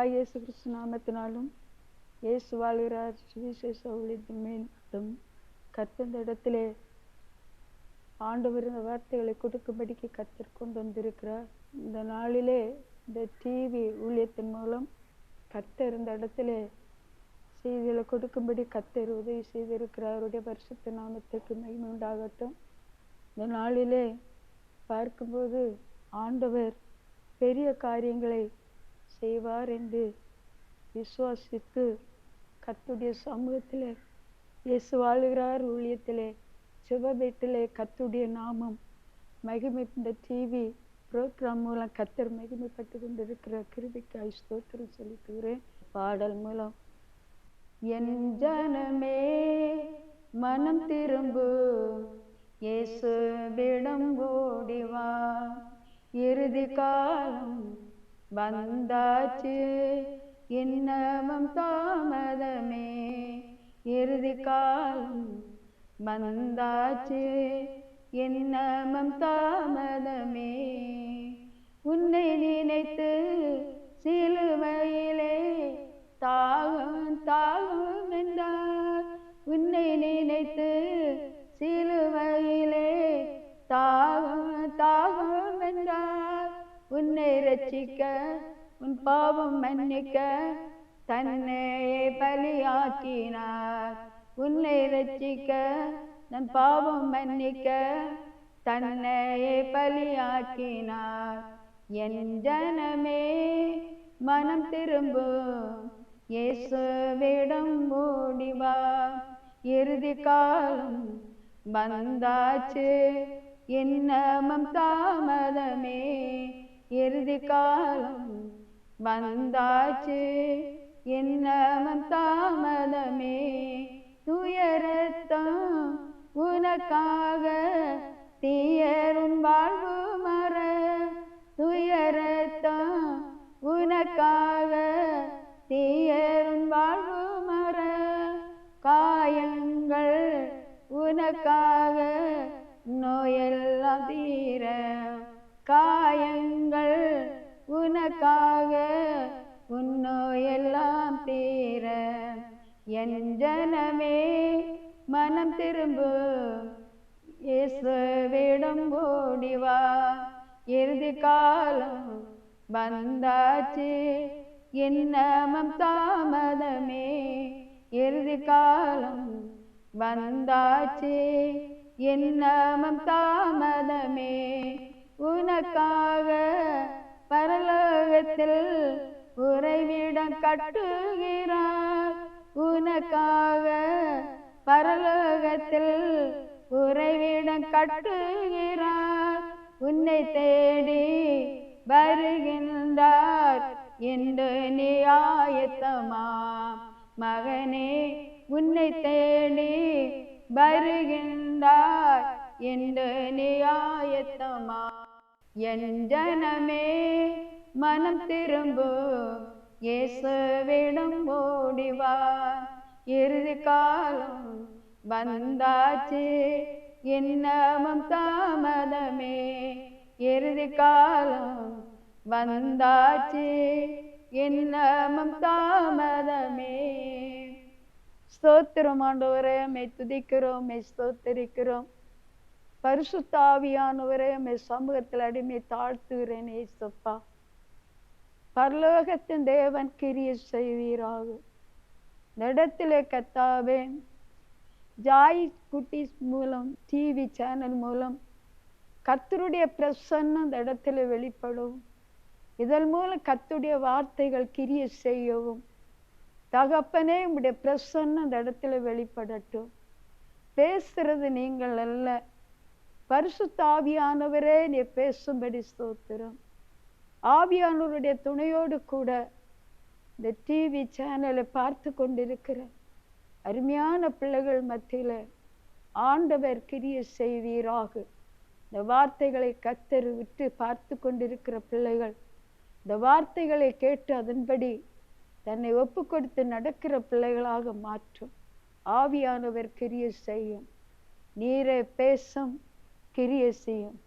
கர்த்தராய் இயேசு கிறிஸ்து நாமத்தினாலும் இயேசு வாழ்கிறார். சுவிசேஷ ஊழியத்தின் மேலும் இடத்திலே ஆண்டவர் இந்த வார்த்தைகளை கொடுக்கும்படிக்கு கர்த்தர் கொண்டு வந்திருக்கிறார். இந்த நாளிலே இந்த டிவி ஊழியத்தின் மூலம் கத்த இருந்த இடத்திலே செய்திகளை கொடுக்கும்படி கத்தர் உதவி செய்திருக்கிறார். அவருடைய பரிசுத்த நாமத்துக்கு மகிமை உண்டாகட்டும். இந்த நாளிலே பார்க்கும்போது ஆண்டவர் பெரிய காரியங்களை செய்வார் என்று விசுவாசித்து கத்துடைய சமூகத்தில் இயேசு வாழுகிறார் ஊழியத்திலே சிவபேட்டிலே கத்துடைய நாமம் மகிமை இந்த டிவி ப்ரோக்ராம் மூலம் கத்தர் மகிமைப்பட்டு கொண்டிருக்கிற கிருபிக்காய் ஸ்தோத்திரம் செலுத்துகிறேன். பாடல் மூலம். என் ஜனமே மனம் திரும்பு. இயேசுவிடம் ஓடிவா இறுதி காலம் வந்தாச்சு. இன்னமும் தாமதமே. இறுதி காலம் வந்தாச்சு. இன்னமும் தாமதமே. உன்னை நினைத்து சிலுவையிலே தாகம் தாகம் என்றார். உன்னை நினைத்து உன்னை ரட்சிக்க உன் பாவம் மன்னிக்க தன்னையே பலியாக்கினார். உன்னை ரட்சிக்க நன் பாவம் மன்னிக்க தன்னையே பலியாக்கினார். என் ஜனமே மனம் திரும்பும். இயேசுவிடம் ஓடிவா இறுதி காலம் வந்தாச்சு. என்னமம் தாமதமே. இறுதி காலம் வந்தாச்சு. என்ன தாமதமே? துயரத்தம் உனக்காக தீயரும் வாழ்வு மர துயரத்தம் உனக்காக தீயரும் வாழ்வு மர காயங்கள் உனக்காக எனக்காக உன் நோயெல்லாம் தீர என் ஜனமே மனம் திரும்பு. இயேசுவிடம் ஓடிவா இறுதி காலம் வந்தாச்சு. இன்னமும் தாமதமே. இறுதி காலம் வந்தாச்சு. இன்னமும் தாமதமே. உனக்காக பரலோகத்தில் உறைவிடம் கட்டுகிறார். உனக்காக பரலோகத்தில் உறைவிடம் கட்டுகிறார். உன்னை தேடி வருகின்றார். என்று நீ ஆயத்தமா? மகனே உன்னை தேடி வருகின்றார். என்று நீ ஆயத்தமா? என் ஜனமே மனம் திரும்பு. இயேசுவிடம் ஓடிவா இறுதி காலம் வந்தாச்சு. இன்னமும் தாமதமே. இறுதி காலம் வந்தாச்சு. இன்னமும் தாமதமே. ஸ்தோத்திரம் ஆண்டவரே மெய் துதிக்கிறோம் மெய் ஸ்தோத்தரிக்கிறோம். பரிசுத்தாவியானவரே மெய் சமூகத்தில் அடிமை தாழ்த்துகிறேன் ஏசப்பா. பரலோகத்தின் தேவன் கிரிய செய்வீராக. இடத்திலே கத்தாவே ஜாய் குட்டீஸ் மூலம் டிவி சேனல் மூலம் கத்தருடைய பிரசன்னம் இந்த இடத்துல வெளிப்படும். இதன் மூலம் கத்துடைய வார்த்தைகள் கிரிய செய்யவும் தகப்பனே உடைய பிரசன்னம் இந்த இடத்துல வெளிப்படட்டும். பேசுறது நீங்கள் அல்ல. பரிசுத்தாவியானவரே நீ பேசும்படி ஸ்தோத்திரம். ஆவியானவருடைய துணையோடு கூட இந்த டிவி சேனலை பார்த்து கொண்டிருக்கிற அருமையான பிள்ளைகள் மத்தியில் ஆண்டவர் கிரிய செய்வீராக. இந்த வார்த்தைகளை கத்தரு விட்டு பார்த்து கொண்டிருக்கிற பிள்ளைகள் இந்த வார்த்தைகளை கேட்டு அதன்படி தன்னை ஒப்பு கொடுத்து நடக்கிற பிள்ளைகளாக மாற்றும். ஆவியானவர் கிரிய செய்யும். நீரே பேசும். கிரிய செய்யும்.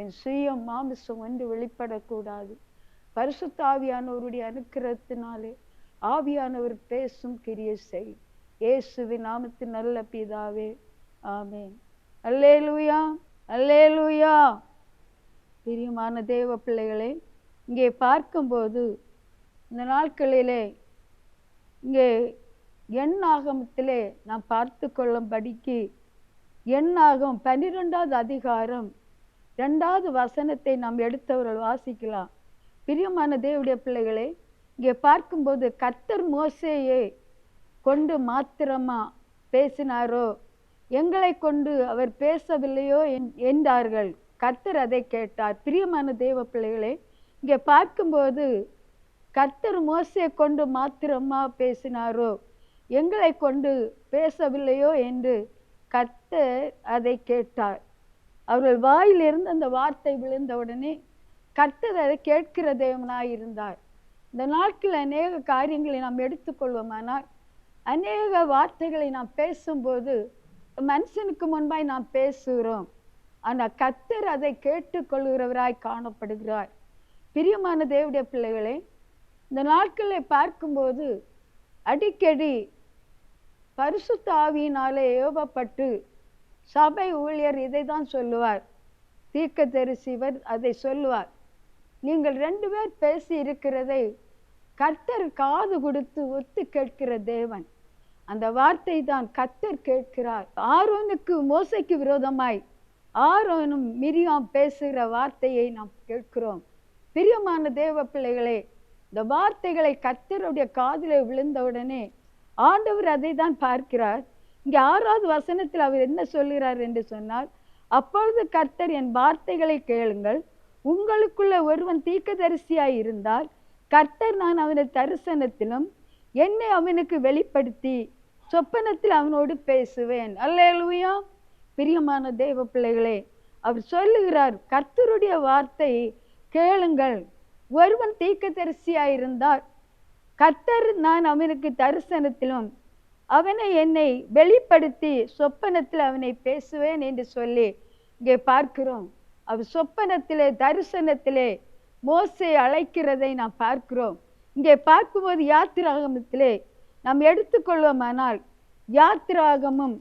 என் சுயம் மாமிசம் வந்து வெளிப்படக்கூடாது. பரிசுத்த ஆவியானவருடைய அனுக்கிரகத்தினாலே ஆவியானவர் பேசும் கிரியை செய். இயேசுவின் நாமத்து நல்ல பிதாவே. ஆமேன். அல்லே லூயா அல்லே லூயா பிரியமான தேவ பிள்ளைகளே இங்கே பார்க்கும்போது இந்த நாட்களிலே இங்கே எண் ஆகமத்திலே நாம் பார்த்து கொள்ளும்படிக்கு எண்ணாகும் பன்னிரெண்டாவது அதிகாரம். ரெண்டாவது வசனத்தை நாம் எடுத்தவர்கள் வாசிக்கலாம். பிரியமான தேவடைய பிள்ளைகளை இங்கே பார்க்கும்போது கர்த்தர் மோசையை கொண்டு மாத்திரமா பேசினாரோ? எங்களை கொண்டு அவர் பேசவில்லையோ என்- என்றார்கள். கர்த்தர் அதை கேட்டார். பிரியமான தேவ பிள்ளைகளே இங்கே பார்க்கும்போது கர்த்தர் மோசையை கொண்டு மாத்திரமா பேசினாரோ? எங்களை கொண்டு பேசவில்லையோ என்று கர்த்தர் அதை கேட்டார் அவர்கள் வாயிலிருந்து அந்த வார்த்தை விழுந்த உடனே கர்த்தர் அதை கேட்கிற தேவனாய் இருந்தார். இந்த நாட்கள் அநேக காரியங்களை நாம் எடுத்துக்கொள்வோமானால் அநேக வார்த்தைகளை நாம் பேசும்போது மனுஷனுக்கு முன்பாய் நாம் பேசுகிறோம். ஆனால் கத்தர் அதை கேட்டுக்கொள்கிறவராய் காணப்படுகிறார். பிரியமான தேவடைய பிள்ளைகளை இந்த நாட்களை பார்க்கும்போது அடிக்கடி பரிசுத்த ஆவியினாலே ஏவப்பட்டு சபை ஊழியர் இதை தான் சொல்லுவார். தீர்க்கதரிசிவர் அதை சொல்லுவார். நீங்கள் ரெண்டு பேர் பேசி இருக்கிறதை கர்த்தர் காது கொடுத்து ஒத்து கேட்கிற தேவன். அந்த வார்த்தை தான் கர்த்தர் கேட்கிறார். ஆரோனுக்கு மோசைக்கு விரோதமாய் ஆரோனும் மிரியாம் பேசுகிற வார்த்தையை நாம் கேட்கிறோம். பிரியமான தேவ பிள்ளைகளே இந்த வார்த்தைகளை கர்த்தருடைய காதில் விழுந்தவுடனே ஆண்டவர் அதை தான் பார்க்கிறார். இங்கே ஆறாவது வசனத்தில் அவர் என்ன சொல்கிறார் என்று சொன்னால் அப்பொழுது கர்த்தர் என் வார்த்தைகளை கேளுங்கள். உங்களுக்குள்ள ஒருவன் தீர்க்கதரிசியாய் இருந்தால் கர்த்தர் நான் அவனை தரிசனத்திலும் என்னை அவனுக்கு வெளிப்படுத்தி சொப்பனத்தில் அவனோடு பேசுவேன். அல்லேலூயா! பிரியமான தெய்வ பிள்ளைகளே அவர் சொல்லுகிறார் கர்த்தருடைய வார்த்தை கேளுங்கள். ஒருவன் தீர்க்கதரிசியாய் கத்தர் நான் அவனுக்கு தரிசனத்திலும் அவனை என்னை வெளிப்படுத்தி சொப்பனத்தில் அவனை பேசுவேன் என்று சொல்லி இங்கே பார்க்கிறோம். அவர் சொப்பனத்திலே தரிசனத்திலே மோசை அழைக்கிறதை நாம் பார்க்கிறோம். இங்கே பார்க்கும்போது யாத்திராகமத்திலே நாம் எடுத்துக்கொள்வோமானால் யாத்திராகமும்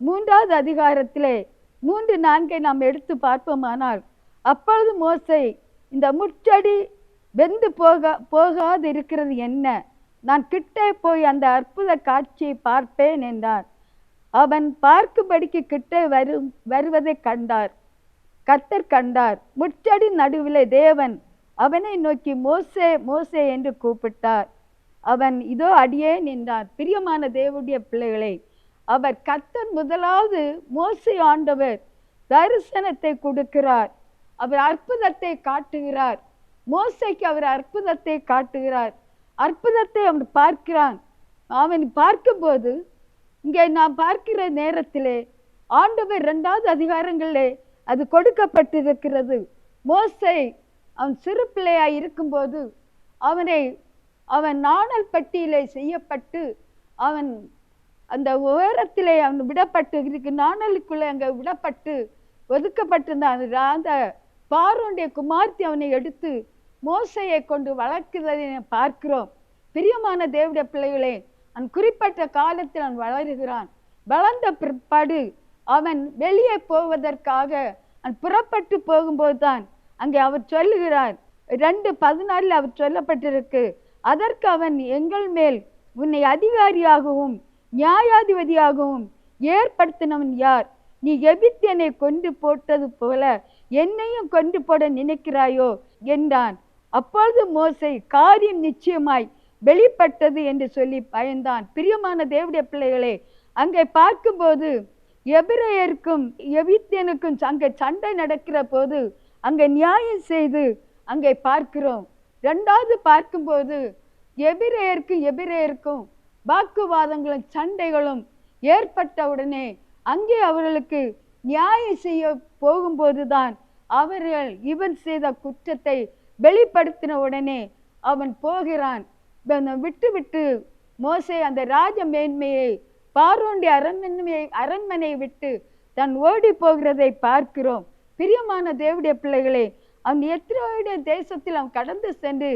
மூன்றாவது அதிகாரத்திலே மூன்று நான்கை நாம் எடுத்து பார்ப்போமானால் அப்பொழுது மோசை இந்த முச்சடி வெந்து போக போகாது இருக்கிறது என்ன? நான் கிட்டே போய் அந்த அற்புத காட்சியை பார்ப்பேன் என்றான் அவன் பார்க்கும்படிக்கு கிட்டே வரும் வருவதை கண்டார். கத்தர் கண்டார் முச்சடி நடுவிலே தேவன் அவனை நோக்கி மோசே மோசே என்று கூப்பிட்டார். அவன் இதோ அடியே நின்றார் பிரியமான தேவனுடைய பிள்ளைகளை அவர் கத்தர் முதலாவது மோசை ஆண்டவர் தரிசனத்தை கொடுக்கிறார். அவர் அற்புதத்தை காட்டுகிறார். மோசைக்கு அவர் அற்புதத்தை காட்டுகிறார். அற்புதத்தை அவன் பார்க்கிறான். அவன் பார்க்கும்போது இங்கே நான் பார்க்கிற நேரத்திலே ஆண்டவர் ரெண்டாவது அதிகாரங்களிலே அது கொடுக்கப்பட்டிருக்கிறது. மோசை அவன் சிறு பிள்ளையாய் இருக்கும்போது அவனை அவன் நாணல் பட்டியிலே செய்யப்பட்டு அவன் அந்த உயரத்திலே அவன் விடப்பட்டு இருக்கு நாணலுக்குள்ளே அங்கே விடப்பட்டு ஒதுக்கப்பட்டிருந்தான். அந்த ரா- குமார்த்தி அவனை எடுத்து மோசையை கொண்டு வளர்க்கிறதை பார்க்கிறோம். பிரியமான தேவடைய பிள்ளைகளே அவன் குறிப்பிட்ட காலத்தில் அவன் வளருகிறான். வளர்ந்த பிற்பாடு அவன் வெளியே போவதற்காக அவன் புறப்பட்டு போகும்போது தான் அங்கே அவர் சொல்லுகிறார். ரெண்டு பதினாலில் அவர் சொல்லப்பட்டிருக்கு அதற்கு அவன் எங்கள் மேல் உன்னை அதிகாரியாகவும் நியாயாதிபதியாகவும் ஏற்படுத்தினவன் யார்? நீ எபித்தியனை கொண்டு போட்டது போல என்னையும் கொண்டு போட நினைக்கிறாயோ? என்றான். அப்பொழுது மோசை காரியம் நிச்சயமாய் வெளிப்பட்டது என்று சொல்லி பயந்தான். பிரியமான தேவடைய பிள்ளைகளே அங்கே பார்க்கும்போது எபிரேயருக்கும் எவித்தியனுக்கும் அங்கே சண்டை நடக்கிற போது அங்கே நியாயம் செய்து அங்கே பார்க்கிறோம். ரெண்டாவது பார்க்கும்போது எபிரேயருக்கும் எபிரேயருக்கும் வாக்குவாதங்களும் சண்டைகளும் ஏற்பட்ட உடனே அங்கே அவர்களுக்கு நியாயம் செய்ய போகும்போதுதான் அவர்கள் இவன் செய்த குற்றத்தை வெளிப்படுத்தின உடனே அவன் போகிறான். விட்டு விட்டு மோசே அந்த ராஜ மேன்மையை பார்வோண்டி அரண்மனையை அரண்மனை விட்டு தன் ஓடி போகிறதை பார்க்கிறோம். பிரியமான தேவடைய பிள்ளைகளே அவன் எத்திரோடைய தேசத்தில் அவன் கடந்து சென்று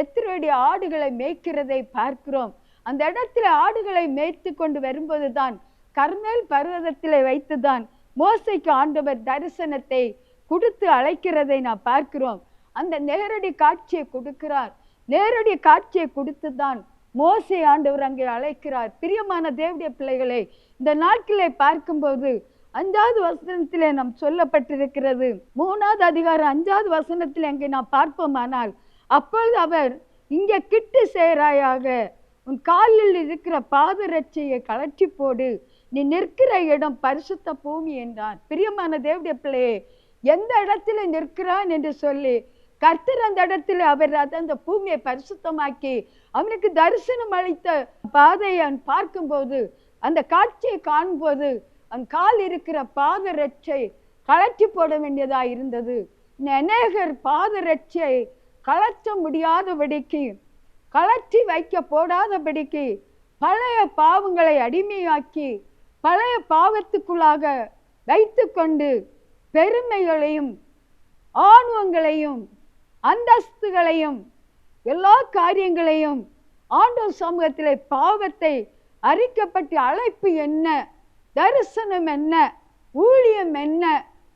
எத்திரோடைய ஆடுகளை மேய்க்கிறதை பார்க்கிறோம். அந்த இடத்துல ஆடுகளை மேய்த்து கொண்டு வரும்போது தான் கர்மேல் பர்வதத்திலே வைத்துதான் மோசைக்கு ஆண்டவர் தரிசனத்தை கொடுத்து அழைக்கிறதை நான் பார்க்கிறோம். அந்த நேரடி காட்சியை கொடுக்கிறார். நேரடி காட்சியை கொடுத்து தான் மோசை ஆண்டவர் அங்கே அழைக்கிறார். பிரியமான தேவடைய பிள்ளைகளை இந்த நாட்களை பார்க்கும்போது அஞ்சாவது வசனத்திலே நாம் சொல்லப்பட்டிருக்கிறது. மூணாவது அதிகாரம் அஞ்சாவது வசனத்தில் அங்கே நாம் பார்ப்போமானால் அப்பொழுது அவர் இங்கே கிட்டு சேராயாக உன் காலில் இருக்கிற பாதரட்சையை கலற்றி போடு. நீ நிற்கிற இடம் பரிசுத்த பூமி என்றான். பிரியமான தேவடைய பிள்ளையே எந்த இடத்துல நிற்கிறான் என்று சொல்லி கர்த்தர் அந்த இடத்துல அவர் அதை அந்த பூமியை பரிசுத்தமாக்கி அவனுக்கு தரிசனம் அளித்த பாதையை அவன் பார்க்கும்போது அந்த காட்சியை காணும்போது அவன் கால் இருக்கிற பாதரட்சை கலற்றி போட வேண்டியதாக இருந்தது. அநேகர் பாதரட்சை கலற்ற முடியாதபடிக்கு கலற்றி வைக்க போடாதபடிக்கு பழைய பாவங்களை அடிமையாக்கி பழைய பாவத்துக்குள்ளாக வைத்துக்கொண்டு பெருமைகளையும் ஆணவங்களையும் அந்தஸ்துகளையும் எல்லா காரியங்களையும் ஆண்டவர் சமூகத்திலே பாவத்தை அறிக்கப்பட்டு அழைப்பு என்ன தரிசனம் என்ன ஊழியம் என்ன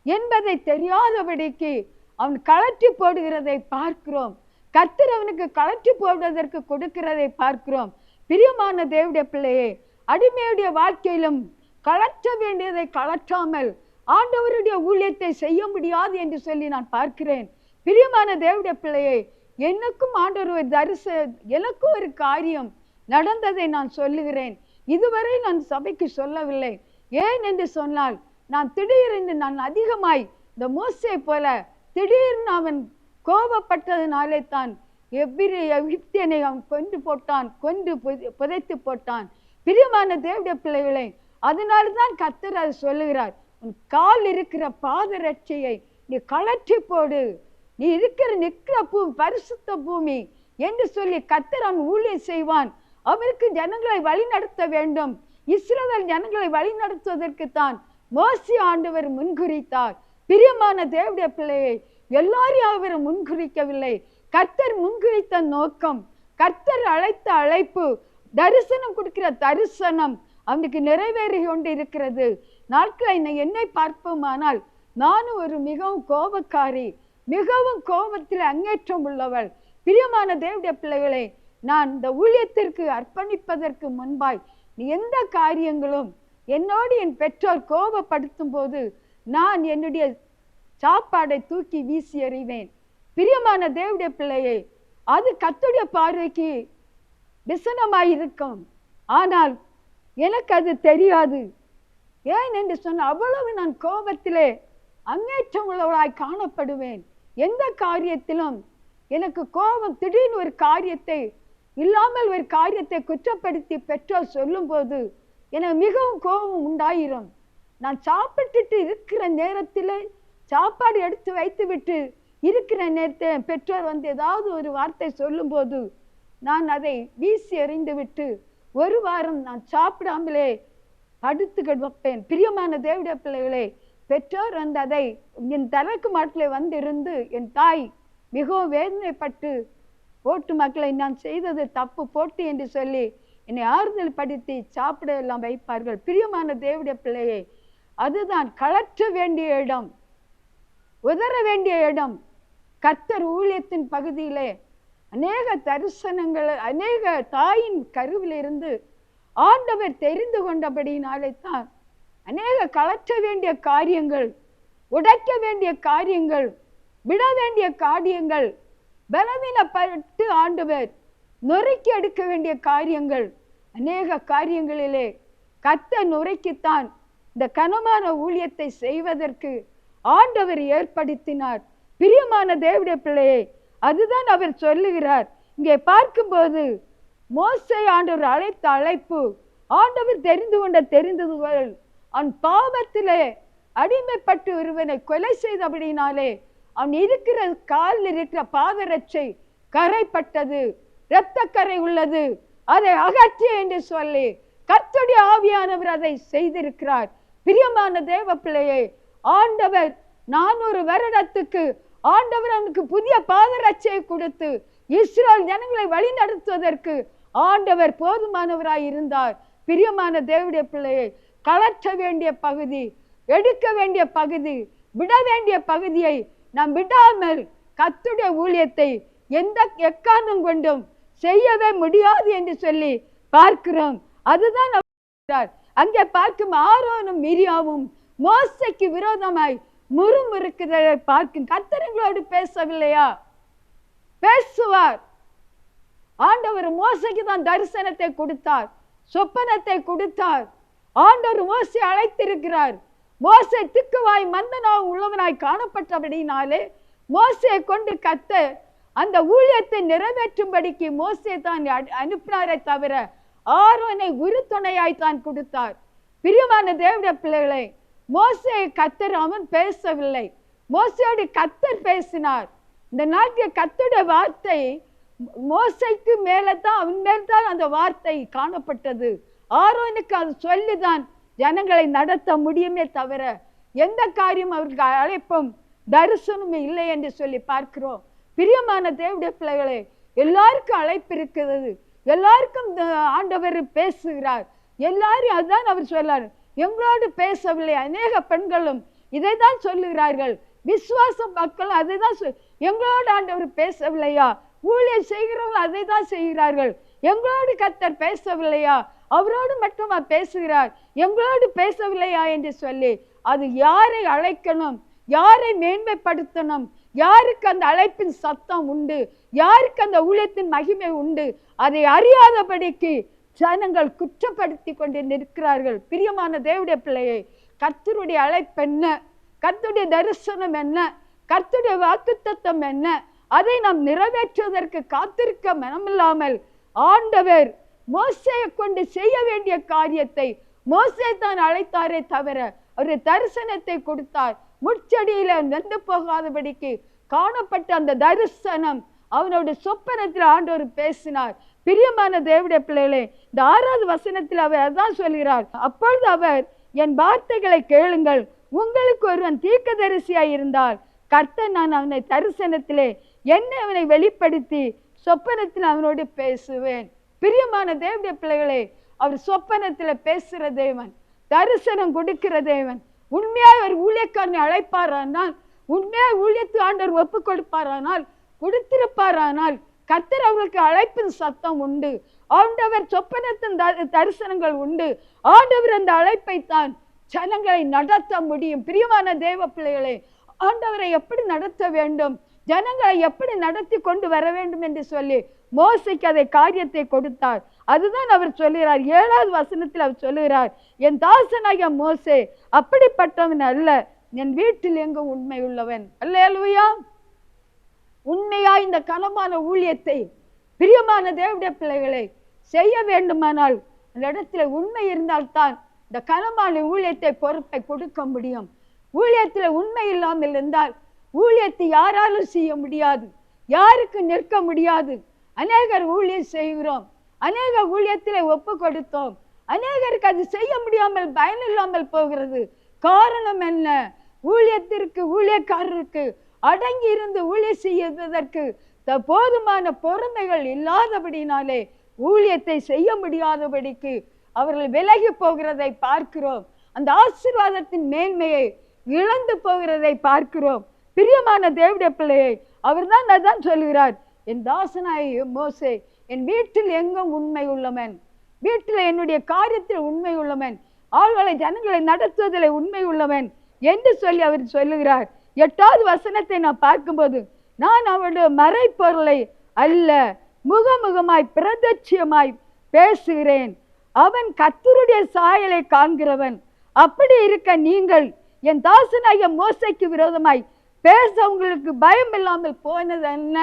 என்பதை தெரியாதபடிக்கு அவன் கலற்றி போடுகிறதை பார்க்கிறோம். கர்த்தர் அவனுக்கு கலற்றி போடுவதற்கு கொடுக்கிறதை பார்க்கிறோம். பிரியமான தேவடைய பிள்ளையே அடிமையுடைய வாழ்க்கையிலும் கலற்ற வேண்டியதை கலற்றாமல் ஆண்டவருடைய ஊழியத்தை செய்ய முடியாது என்று சொல்லி நான் பார்க்கிறேன். பிரியமான தேவடைய பிள்ளையை எனக்கும் ஆண்டவர் ஒரு தரிச எனக்கும் ஒரு காரியம் நடந்ததை நான் சொல்லுகிறேன். இதுவரை நான் சபைக்கு சொல்லவில்லை. ஏன் என்று சொன்னால் நான் திடீரென்று நான் அதிகமாய் இந்த மோசை போல திடீர்னு அவன் கோபப்பட்டதினாலே தான் எவ்விரு எகிப்தியனை அவன் கொண்டு போட்டான் கொண்டு புதை- புதைத்து போட்டான். பிரியமான தேவடைய பிள்ளைகளை அதனால தான் கத்தர் அது சொல்லுகிறார். உன் கால் இருக்கிற பாதரட்சியை நீ கலற்றி போடு. நீ இருக்கிற நிற்கிற பூ பரிசுத்த பூமி என்று சொல்லி கர்த்தர் அவன் ஊழியம் செய்வான். அவருக்கு ஜனங்களை வழிநடத்த வேண்டும். இஸ்ரவேல் ஜனங்களை வழிநடத்துவதற்கு தான் மோசி ஆண்டவர் முன்குறித்தார். பிரியமான தேவடைய பிள்ளையை எல்லாரையும் அவர் முன்குறிக்கவில்லை. கர்த்தர் முன்குறித்த நோக்கம் கர்த்தர் அழைத்த அழைப்பு தரிசனம் கொடுக்கிற தரிசனம் அவனுக்கு நிறைவேறி கொண்டு இருக்கிறது. நாட்களை நான் என்னை பார்ப்போமானால் நானும் ஒரு மிகவும் கோபக்காரி மிகவும் கோபத்தில் அங்கேற்றம் உள்ளவள். பிரியமான தேவடைய பிள்ளைகளை நான் இந்த ஊழியத்திற்கு அர்ப்பணிப்பதற்கு முன்பாய் நீ எந்த காரியங்களும் என்னோடு என் பெற்றோர் கோபப்படுத்தும் போது நான் என்னுடைய சாப்பாடை தூக்கி வீசி எறிவேன். பிரியமான தேவடைய பிள்ளையை அது கத்துடைய பார்வைக்கு விசனமாய் இருக்கும் ஆனால் எனக்கு அது தெரியாது. ஏன் என்று சொன்ன அவ்வளவு நான் கோபத்திலே அங்கேற்றம் உள்ளவளாய் காணப்படுவேன். எந்த காரியத்திலும் எனக்கு கோபம் திடீர்னு ஒரு காரியத்தை இல்லாமல் ஒரு காரியத்தை குற்றப்படுத்தி பெற்றோர் சொல்லும்போது எனக்கு மிகவும் கோபம் உண்டாயிரும். நான் சாப்பிட்டுட்டு இருக்கிற நேரத்தில் சாப்பாடு எடுத்து வைத்து விட்டு இருக்கிற நேரத்தை பெற்றோர் வந்து ஏதாவது ஒரு வார்த்தை சொல்லும்போது நான் அதை வீசி எறிந்து விட்டு ஒரு வாரம் நான் சாப்பிடாமலே படுத்து கிடப்பேன் பிரியமான தேவிட பிள்ளைகளே பெற்றோர் வந்து அதை என் தலைக்கு மாட்டில் வந்திருந்து என் தாய் மிகவும் வேதனைப்பட்டு போட்டு மக்களை நான் செய்தது தப்பு போட்டு என்று சொல்லி என்னை ஆறுதல் படுத்தி சாப்பிட எல்லாம் வைப்பார்கள். பிரியமான தேவடைய பிள்ளையே அதுதான் கலற்ற வேண்டிய இடம் உதற வேண்டிய இடம். கர்த்தர் ஊழியத்தின் பகுதியிலே அநேக தரிசனங்கள் அநேக தாயின் கருவிலிருந்து ஆண்டவர் தெரிந்து கொண்டபடியினாலே தான் அநேக கலற்ற வேண்டிய காரியங்கள் உடைக்க வேண்டிய காரியங்கள் விட வேண்டிய காரியங்கள் பலவீனப்பட்டு ஆண்டவர் நொறுக்கி எடுக்க வேண்டிய காரியங்கள் அநேக காரியங்களிலே கத்த நுரைக்குத்தான் இந்த கனமான ஊழியத்தை செய்வதற்கு ஆண்டவர் ஏற்படுத்தினார். பிரியமான தேவடைய பிள்ளையை அதுதான் அவர் சொல்லுகிறார். இங்கே பார்க்கும்போது மோசை ஆண்டவர் அழைத்த அழைப்பு ஆண்டவர் தெரிந்து கொண்ட தெரிந்ததுகள் அவன் பாவத்திலே அடிமைப்பட்டு ஒருவனை கொலை செய்தபடினாலே அவன் இருக்கிற காலில் இருக்கிற பாதரட்சை கரைப்பட்டது இரத்த கரை உள்ளது. அதை அகற்று என்று சொல்லி கர்த்தருடைய ஆவியானவர் அதை செய்திருக்கிறார். பிரியமான தேவ பிள்ளையே ஆண்டவர் நானூறு வருடத்துக்கு ஆண்டவர் அவனுக்கு புதிய பாதரட்சையை கொடுத்து இஸ்ரேல் ஜனங்களை வழி நடத்துவதற்கு ஆண்டவர் போதுமானவராய் இருந்தார். பிரியமான தேவடைய பிள்ளையை கலற்ற வேண்டிய பகுதி எடுக்க வேண்டிய பகுதி விட வேண்டிய பகுதியை நாம் விடாமல் கத்துடைய ஊழியத்தை எந்த எக்காரணம் கொண்டும் செய்யவே முடியாது என்று சொல்லி பார்க்கிறோம். அதுதான் சொல்கிறார். அங்கே பார்க்கும் ஆரோனும் மிரியாவும் மோசைக்கு விரோதமாய் முறுமுறுக்குதலை பார்க்கும். கத்தரங்களோடு பேசவில்லையா? பேசுவார். ஆண்டவர் மோசைக்கு தான் தரிசனத்தை கொடுத்தார் சொப்பனத்தை கொடுத்தார். ஆண்டவர் மோசை அழைத்திருக்கிறார். மோசை திக்குவாய் மந்தனாய் உள்ளவனாய் காணப்பட்டபடினாலே மோசையை கொண்டு கத்த அந்த ஊழியத்தை நிறைவேற்றும்படிக்கு மோசே தான் அனு- அனுப்பினாரே தவிர ஆரோனை உறுதுணையாய் தான் கொடுத்தார். பிரியமான தேவடைய பிள்ளைகளை மோசையை கத்தர் அவன் பேசவில்லை. மோசையோடு கத்தர் பேசினார். இந்த நாட்டில் கத்துடைய வார்த்தை மோசைக்கு மேலே தான் அவன் மேல் தான் அந்த வார்த்தை காணப்பட்டது. ஆரோனுக்கு அது சொல்லிதான் ஜனங்களை நடத்த முடியுமே தவிர எந்த காரியம் அவருக்கு அழைப்பும் தரிசனமும் இல்லை என்று சொல்லி பார்க்கிறோம். பிரியமான தேவடைய பிள்ளைகளே எல்லாருக்கும் அழைப்பு இருக்கிறது. எல்லாருக்கும் ஆண்டவர் பேசுகிறார். எல்லாரும் அதுதான் அவர் சொல்லார் எங்களோடு பேசவில்லை. அநேக பெண்களும் இதை தான் சொல்லுகிறார்கள். விசுவாச மக்கள் அதை தான் சொல் எங்களோடு ஆண்டவர் பேசவில்லையா? ஊழியர் செய்கிறவங்க அதை தான் செய்கிறார்கள். எங்களோடு கத்தர் பேசவில்லையா? அவரோடு மட்டுமா பேசுகிறார் எங்களோடு பேசவில்லையா என்று சொல்லி அது யாரை அழைக்கணும்? யாரை மேன்மைப்படுத்தணும்? யாருக்கு அந்த அழைப்பின் சத்தம் உண்டு? யாருக்கு அந்த ஊழியத்தின் மகிமை உண்டு? அதை அறியாதபடிக்கு ஜனங்கள் குற்றப்படுத்தி கொண்டு நிற்கிறார்கள். பிரியமான தேவடைய பிள்ளையை கர்த்தருடைய அழைப்பு என்ன? கர்த்தருடைய தரிசனம் என்ன? கர்த்தருடைய வாக்குத்தத்தம் என்ன? அதை நாம் நிறைவேற்றுவதற்கு காத்திருக்க மனமில்லாமல் ஆண்டவர் மோசையை கொண்டு செய்ய வேண்டிய காரியத்தை மோசை தான் அழைத்தாரே தவிர ஒரு தரிசனத்தை கொடுத்தார். முச்சடியில நெந்து போகாதபடிக்கு காணப்பட்ட அந்த தரிசனம் அவனோட சொப்பனத்தில் ஆண்டவர் பேசினார். பிரியமான தேவடைய பிள்ளைகளே இந்த ஆறாவது வசனத்தில் அவர் அதான் சொல்கிறார். அப்பொழுது அவர் என் வார்த்தைகளை கேளுங்கள். உங்களுக்கு ஒருவன் தீர்க்கதரிசியாய் இருந்தால் கர்த்தன் நான் அவனை தரிசனத்திலே என்னை அவனை வெளிப்படுத்தி சொப்பனத்தில் அவனோடு பேசுவேன். பிரியமான தேவடைய பிள்ளைகளே அவர் சொப்பனத்தில் பேசுகிற தேவன் தரிசனம் கொடுக்கிற தேவன் உண்மையாக ஒரு ஊழியக்காரனை அழைப்பாரானால் உண்மையாக ஊழியத்து ஆண்டவர் ஒப்பு கொடுப்பாரானால் கொடுத்திருப்பாரானால் கத்தர் அவர்களுக்கு அழைப்பின் சத்தம் உண்டு. ஆண்டவர் சொப்பனத்தின் த- தரிசனங்கள் உண்டு. ஆண்டவர் அந்த அழைப்பை தான் ஜனங்களை நடத்த முடியும். பிரியமான தேவ பிள்ளைகளே ஆண்டவரை எப்படி நடத்த வேண்டும்? ஜனங்களை எப்படி நடத்தி கொண்டு வர வேண்டும் என்று சொல்லி மோசைக்கு அதை காரியத்தை கொடுத்தார். அதுதான் அவர் சொல்லுகிறார். ஏழாவது வசனத்தில் அவர் சொல்லுகிறார் என் தாசனாகிய மோசே அப்படிப்பட்டவன் அல்ல. என் வீட்டில் எங்கும் உண்மை உள்ளவன்? அல்லேலூயா. உண்மையா இந்த கனமான ஊழியத்தை பிரியமான தேவடைய பிள்ளைகளை செய்ய வேண்டுமானால் அந்த இடத்துல உண்மை இருந்தால்தான் இந்த கனமான ஊழியத்தை பொறுப்பை கொடுக்க முடியும். ஊழியத்தில் உண்மை இல்லாமல் இருந்தால் ஊழியத்தை யாராலும் செய்ய முடியாது. யாருக்கு நிற்க முடியாது. அநேகர் ஊழியம் செய்கிறோம். அநேக ஊழியத்தில் ஒப்பு கொடுத்தோம். அநேகருக்கு அது செய்ய முடியாமல் பயனில்லாமல் போகிறது. காரணம் என்ன? ஊழியத்திற்கு ஊழியக்காரருக்கு அடங்கி இருந்து ஊழியம் செய்வதற்கு த- போதுமான பொறுமைகள் இல்லாதபடினாலே ஊழியத்தை செய்ய முடியாதபடிக்கு அவர்கள் விலகி போகிறதை பார்க்கிறோம். அந்த ஆசீர்வாதத்தின் மேன்மையை இழந்து போகிறதை பார்க்கிறோம். பிரியமான தேவடைய பிள்ளையை அவர்தான் அதான் சொல்கிறார். என் தாசனாய மோசே என் வீட்டில் எங்கும் உண்மை உள்ளவன். வீட்டில் என்னுடைய காரியத்தில் உண்மை உள்ளவன். ஆள்களை ஜனங்களை நடத்துவதில் உண்மை உள்ளவன் என்று சொல்லி அவர் சொல்லுகிறார். எட்டாவது வசனத்தை நான் பார்க்கும்போது நான் அவருடைய மறைப்பொருளை அல்ல முகமுகமாய் பிரதட்சியமாய் பேசுகிறேன். அவன் கத்தருடைய சாயலை காண்கிறவன். அப்படி இருக்க நீங்கள் என் தாசனாகிய மோசைக்கு விரோதமாய் பேச உங்களுக்கு பயம் இல்லாமல் போனது என்ன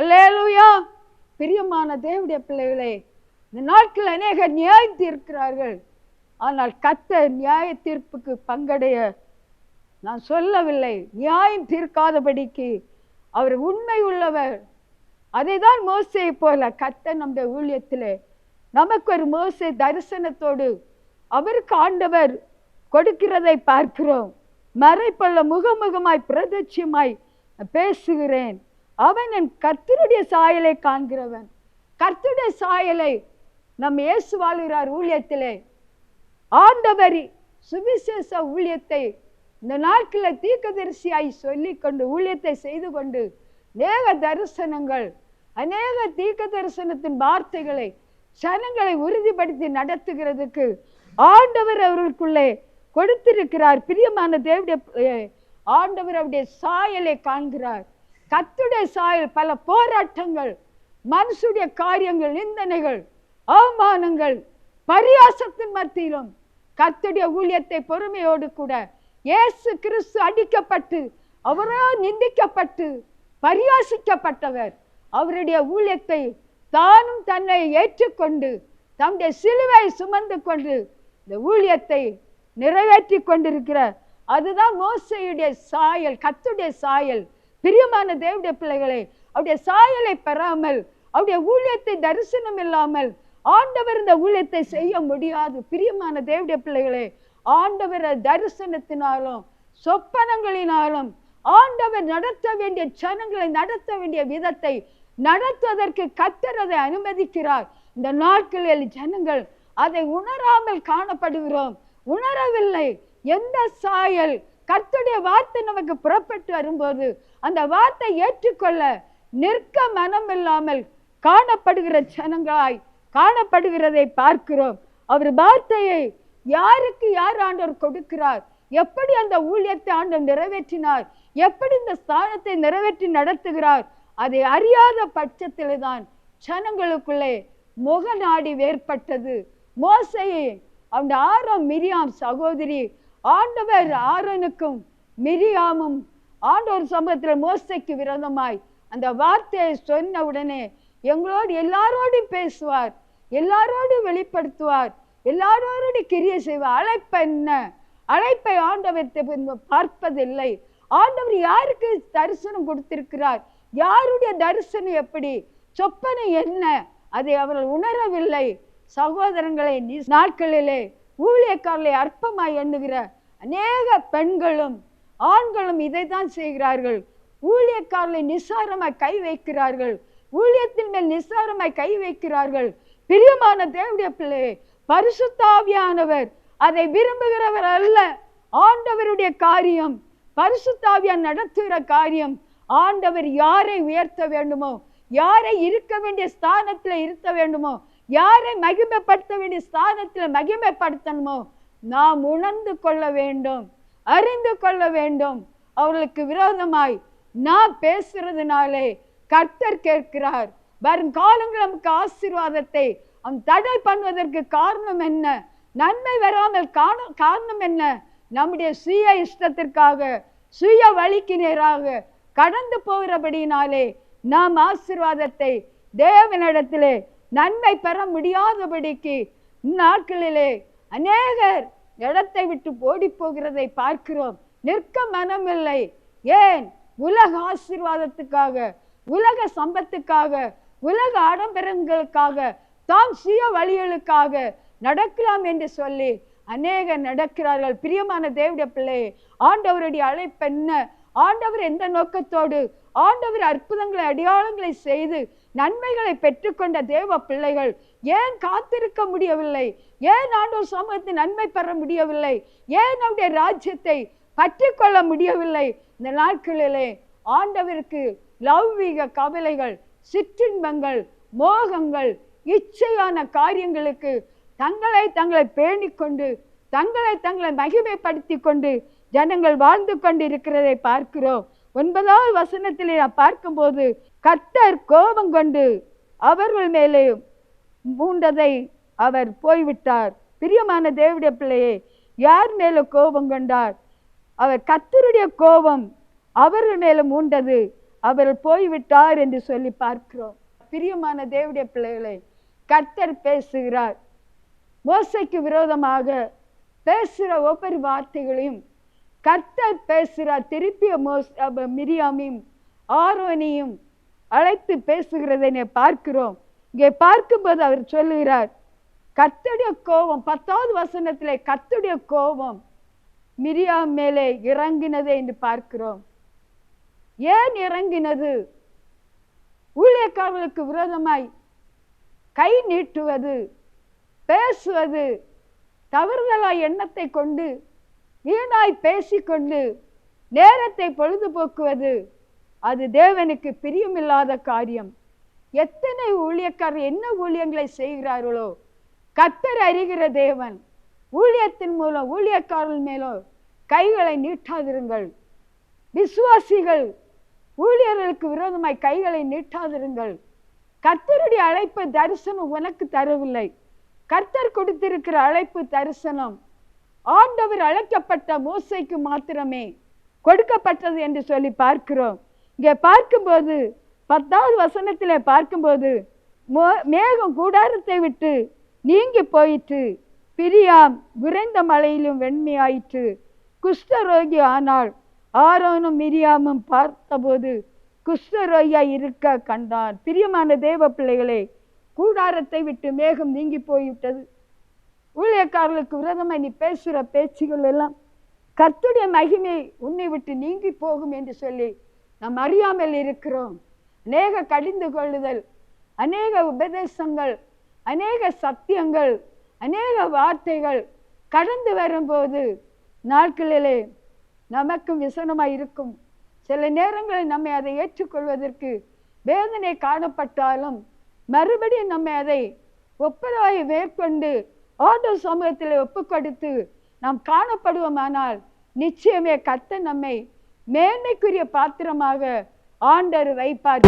அல்லேலூயா. பிரியமான தேவடைய பிள்ளைகளே இந்த நாட்கள் அநேகர் நியாயம் தீர்க்கிறார்கள். ஆனால் கத்த நியாய தீர்ப்புக்கு பங்கடைய நான் சொல்லவில்லை. நியாயம் தீர்க்காதபடிக்கு அவர் உண்மை உள்ளவர். அதை தான் மோசையை போல கத்த நம்முடைய ஊழியத்தில். நமக்கு ஒரு மோசை தரிசனத்தோடு அவருக்கு ஆண்டவர் கொடுக்கிறதை பார்க்கிறோம். மறைப்பள்ள முகமுகமாய் பிரதட்சியமாய் பேசுகிறேன். அவன் என் கர்த்தருடைய சாயலை காண்கிறவன். கர்த்தருடைய சாயலை நம் இயேசு வாழ்கிறார் ஊழியத்திலே. ஆண்டவர் சுவிசேஷ ஊழியத்தை இந்த நாட்களில் தீக்கதரிசியாய் சொல்லி கொண்டு ஊழியத்தை செய்து கொண்டு அநேக தரிசனங்கள் அநேக தீக்க தரிசனத்தின் வார்த்தைகளை சனங்களை உறுதிப்படுத்தி நடத்துகிறதுக்கு ஆண்டவர் அவர்களுக்குள்ளே கொடுத்திருக்கிறார். பிரியமான தேவடைய ஆண்டவர் அவருடைய சாயலை காண்கிறார். கத்துடைய சாயல் பல போராட்டங்கள் மனுஷுடைய காரியங்கள் நிந்தனைகள் அவமானங்கள் பரியாசத்தின் மத்தியிலும் கத்துடைய ஊழியத்தை பொறுமையோடு கூட இயேசு கிறிஸ்து அடிக்கப்பட்டு அவரோ நிந்திக்கப்பட்டு பரியாசிக்கப்பட்டவர். அவருடைய ஊழியத்தை தானும் தன்னை ஏற்றுக்கொண்டு தம்முடைய சிலுவை சுமந்து கொண்டு இந்த ஊழியத்தை நிறைவேற்றி கொண்டிருக்கிற அதுதான் மோசையுடைய சாயல் கத்துடைய சாயல். பிரியமான தேவடைய பிள்ளைகளே அவருடைய சாயலை பெறாமல் அவருடைய ஊழியத்தை தரிசனம் இல்லாமல் ஆண்டவர் இந்த ஊழியத்தை செய்ய முடியாது. பிரியமான தேவடைய பிள்ளைகளே ஆண்டவர் தரிசனத்தினாலும் சொப்பனங்களினாலும் ஆண்டவர் நடத்த வேண்டிய ஜனங்களை நடத்த வேண்டிய விதத்தை நடத்துவதற்கு கர்த்தர் அதை அனுமதிக்கிறார். இந்த நாட்களில் ஜனங்கள் அதை உணராமல் காணப்படுகிறோம். உணரவில்லை. எந்த சாயல் கர்த்துடைய வார்த்தை நமக்கு புறப்பட்டு வரும்போது அந்த வார்த்தை ஏற்றுக்கொள்ள நிற்க மனம் இல்லாமல் காணப்படுகிற ஜனங்களாய் காணப்படுகிறதை பார்க்கிறோம். அவர் வார்த்தையை யாருக்கு யார் ஆண்டவர் கொடுக்கிறார்? எப்படி அந்த ஊழியத்தை ஆண்டவர் நிறைவேற்றினார்? எப்படி இந்த ஸ்தானத்தை நிறைவேற்றி நடத்துகிறார்? அதை அறியாத பட்சத்திலே தான் ஜனங்களுக்குள்ளே முகநாடி வேற்பட்டது மோசையை அந்த ஆரம் மிரியாம் சகோதரி ஆண்டவர் ஆரோனுக்கும் மிரியாமும் ஆண்டவர் சமூகத்தில் மோசைக்கு விரோதமாய் அந்த வார்த்தையை சொன்ன உடனே எங்களோடு எல்லாரோடும் பேசுவார் எல்லாரோடும் வெளிப்படுத்துவார் எல்லாரோடும் கிரிய செய்வார். அழைப்பு என்ன? அழைப்பை ஆண்டவர் பார்ப்பதில்லை. ஆண்டவர் யாருக்கு தரிசனம் கொடுத்திருக்கிறார்? யாருடைய தரிசனம் எப்படி? சொப்பனை என்ன? அதை அவர்கள் உணரவில்லை. சகோதரங்களை நாட்களிலே ஊழியக்காரர்களை அற்பமாய் எண்ணுகிற அநேக பெண்களும் ஆண்களும் இதைத்தான் செய்கிறார்கள். ஊழியக்காரர்களை நிசாரமாய் கை வைக்கிறார்கள். ஊழியத்தின் மேல் நிசாரமாய் கை வைக்கிறார்கள். பிரியமான தேவடைய பிள்ளையே பரிசுத்தாவியானவர். அதை விரும்புகிறவர் அல்ல. ஆண்டவருடைய காரியம் பரிசுத்தாவியான் நடத்துகிற காரியம். ஆண்டவர் யாரை உயர்த்த வேண்டுமோ யாரை இருக்க வேண்டிய ஸ்தானத்தில் இருத்த வேண்டுமோ யாரை மகிமைப்படுத்த வேண்டிய ஸ்தானத்தில் மகிமைப்படுத்தணுமோ நாம் உணர்ந்து கொள்ள வேண்டும் அறிந்து கொள்ள வேண்டும். அவர்களுக்கு விரோதமாய் நான் பேசுறதுனாலே கர்த்தர் கேட்கிறார். வருங்காலங்கள் நமக்கு ஆசீர்வாதத்தை அவன் தடை பண்ணுவதற்கு காரணம் என்ன? நன்மை வராமல் காண காரணம் என்ன? நம்முடைய சுய இஷ்டத்திற்காக சுய வழிக்கு நேராக கடந்து போகிறபடியினாலே நாம் ஆசீர்வாதத்தை தேவனிடத்திலே நன்மை பெற முடியாதபடிக்கு இந்நாட்களிலே அநேகர் இடத்தை விட்டு ஓடி போகிறதை பார்க்கிறோம். நிற்க மனமில்லை. ஏன்? உலக ஆசீர்வாதத்துக்காக உலக சம்பத்துக்காக உலக ஆடம்பரங்களுக்காக தாம் சுய வழிகளுக்காக நடக்கலாம் என்று சொல்லி அநேகர் நடக்கிறார்கள். பிரியமான தேவடைய பிள்ளை ஆண்டவருடைய அழைப்பு என்ன? ஆண்டவர் எந்த நோக்கத்தோடு ஆண்டவர் அற்புதங்களை அடையாளங்களை செய்து நன்மைகளை பெற்றுக்கொண்ட தேவ பிள்ளைகள் ஏன் காத்திருக்க முடியவில்லை? ஏன் ஆண்டோர் சமூகத்தை நன்மை பெற முடியவில்லை? ஏன் அவருடைய ராஜ்யத்தை பற்றி கொள்ள முடியவில்லை? இந்த நாட்களிலே ஆண்டவருக்கு லௌவீக கவலைகள் சிற்றின்பங்கள் மோகங்கள் இச்சையான காரியங்களுக்கு தங்களை தங்களை பேணிக்கொண்டு தங்களை தங்களை மகிமைப்படுத்தி கொண்டு ஜனங்கள் வாழ்ந்து கொண்டு இருக்கிறதை பார்க்கிறோம். ஒன்பதாவது வசனத்திலே நான் பார்க்கும்போது கர்த்தர் கோபம் கொண்டு அவர்கள் மேலே மூண்டதை அவர் போய்விட்டார். பிரியமான தேவடைய பிள்ளையே யார் மேலே கோபம் கொண்டார்? அவர் கத்தருடைய கோபம் அவர்கள் மேலே மூண்டது அவர் போய்விட்டார் என்று சொல்லி பார்க்கிறோம். பிரியமான தேவடைய பிள்ளைகளை கர்த்தர் பேசுகிறார். மோசைக்கு விரோதமாக பேசுகிற ஒவ்வொரு வார்த்தைகளையும் கர்த்தர் பேசுகிறார் திருப்பிய மோஸ் மிரியாமையும் ஆரோனியும் அழைத்து பேசுகிறதை பார்க்கிறோம். இங்கே பார்க்கும்போது அவர் சொல்லுகிறார் கத்துடைய கோபம் பத்தாவது வசனத்திலே கத்துடைய கோபம் மிரியா மேலே இறங்கினதை என்று பார்க்கிறோம். ஏன் இறங்கினது? ஊழியக்காரர்களுக்கு விரோதமாய் கை நீட்டுவது பேசுவது தவறுதலாய் எண்ணத்தை கொண்டு வீணாய் பேசிக்கொண்டு நேரத்தை பொழுதுபோக்குவது அது தேவனுக்கு பிரியமில்லாத காரியம். எத்தனை ஊழியக்காரர் என்ன ஊழியங்களை செய்கிறார்களோ கத்தர் அறிகிற தேவன் ஊழியத்தின் மூலம் ஊழியக்காரர்கள் மேலோ கைகளை நீட்டாதிருங்கள். விசுவாசிகள் ஊழியர்களுக்கு விரோதமாய் கைகளை நீட்டாதிருங்கள். கர்த்தருடைய அழைப்பு தரிசனம் உனக்கு தரவில்லை. கர்த்தர் கொடுத்திருக்கிற அழைப்பு தரிசனம் ஆண்டவர் அழைக்கப்பட்ட மூசைக்கு மாத்திரமே கொடுக்கப்பட்டது என்று சொல்லி பார்க்கிறோம். இங்கே பார்க்கும்போது பத்தாவது வசனத்தில் பார்க்கும்போது மோ- மேகம் கூடாரத்தை விட்டு நீங்கி போயிற்று. பிரியாம் விரைந்த மலையிலும் வெண்மையாயிற்று. குஷ்டரோகி ஆனால் ஆரோனும் மிரியாமும் பார்த்தபோது குஷ்டரோகியாய் இருக்க கண்டான். பிரியமான தேவ பிள்ளைகளே கூடாரத்தை விட்டு மேகம் நீங்கி போய்விட்டது. ஊழியக்காரர்களுக்கு விரதமாக நீ பேசுகிற பேச்சுகள் எல்லாம் கர்த்துடைய மகிமை உன்னை விட்டு நீங்கி போகும் என்று சொல்லி நாம் அறியாமல் இருக்கிறோம். அநேக கடிந்து கொள்ளுதல் அநேக உபதேசங்கள் அநேக சத்தியங்கள் அநேக வார்த்தைகள் கடந்து வரும்போது நாட்களிலே நமக்கும் விசனமாக இருக்கும். சில நேரங்களில் நம்மை அதை ஏற்றுக்கொள்வதற்கு வேதனை காணப்பட்டாலும் மறுபடியும் நம்மை அதை ஒப்புரவாய் மேற்கொண்டு ஆண்டவர் சமூகத்தில் ஒப்பு கொடுத்து நாம் காணப்படுவோமானால் நிச்சயமே கத்த நம்மை மேன்மைக்குரிய பாத்திரமாக ஆண்டர் வைப்பார்.